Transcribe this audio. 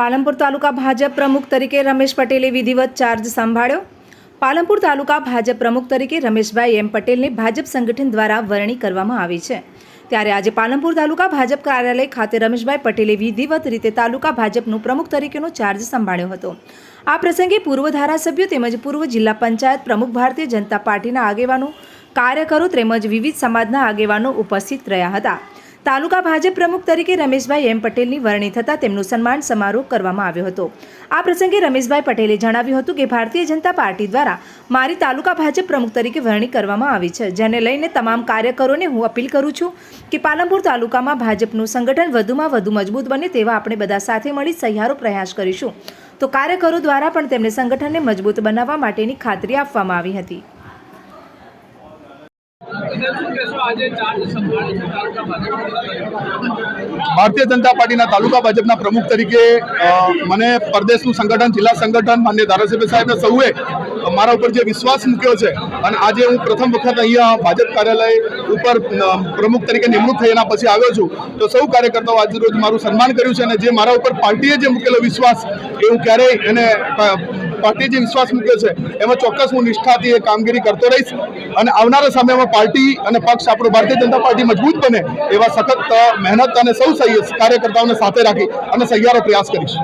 પાલનપુર તાલુકા ભાજપ પ્રમુખ તરીકે રમેશ પટેલે વિધિવત ચાર્જ સંભાળ્યો. પાલનપુર તાલુકા ભાજપ પ્રમુખ તરીકે રમેશભાઈ એમ પટેલને ભાજપ સંગઠન દ્વારા વરણી કરવામાં આવી છે. ત્યારે આજે પાલનપુર તાલુકા ભાજપ કાર્યાલય ખાતે રમેશભાઈ પટેલે વિધિવત રીતે તાલુકા ભાજપનું પ્રમુખ તરીકેનો ચાર્જ સંભાળ્યો હતો. આ પ્રસંગે પૂર્વ ધારાસભ્યો તેમજ પૂર્વ જિલ્લા પંચાયત પ્રમુખ ભારતીય જનતા પાર્ટીના આગેવાનો, કાર્યકરો તેમજ વિવિધ સમાજના આગેવાનો ઉપસ્થિત રહ્યા હતા. તાલુકા ભાજપ પ્રમુખ તરીકે રમેશભાઈ એમ પટેલની વરણી થતાં તેમનું સન્માન સમારોહ કરવામાં આવ્યો હતો. આ પ્રસંગે રમેશભાઈ પટેલે જણાવ્યું હતું કે ભારતીય જનતા પાર્ટી દ્વારા મારી તાલુકા ભાજપ પ્રમુખ તરીકે વરણી કરવામાં આવી છે. જેને લઈને તમામ કાર્યકરોને હું અપીલ કરું છું કે પાલનપુર તાલુકામાં ભાજપનું સંગઠન વધુમાં વધુ મજબૂત બને તેવા આપણે બધા સાથે મળી સહિયારો પ્રયાસ કરીશું. તો કાર્યકરો દ્વારા પણ તેમને સંગઠનને મજબૂત બનાવવા માટેની ખાતરી આપવામાં આવી હતી શું કહેશો આજે ચાર્જ સંભાળે છે તાલુકા ભાજપ ભારતીય જનતા પાર્ટીના તાલુકા ભાજપના પ્રમુખ તરીકે મને પ્રદેશનું સંગઠન, જિલ્લા સંગઠન માન્ય ધારાસભ્ય સાહેબને સૌએ મારા ઉપર જે વિશ્વાસ મૂક્યો છે અને આજે હું પ્રથમ વખત અહીંયા ભાજપ કાર્યાલય ઉપર પ્રમુખ તરીકે નિમણૂક થઈ એના પછી આવ્યો છું. તો સૌ કાર્યકર્તાઓ આજે રોજ મારું સન્માન કર્યું છે અને જે મારા ઉપર પાર્ટીએ જે મૂકેલો વિશ્વાસ, એ હું ક્યારેય એને અ, પાર્ટીએ જે વિશ્વાસ મૂક્યો છે એમાં ચોક્કસ હું નિષ્ઠાથી એ કામગીરી કરતો રહીશ. અને આવનારા સમયમાં પાર્ટી અને પક્ષ આપણો ભારતીય જનતા પાર્ટી મજબૂત બને એવા સખત મહેનત અને સૌ કાર્યકર્તાઓને સાથે રાખી અને સહિયારો પ્રયાસ કરીશ.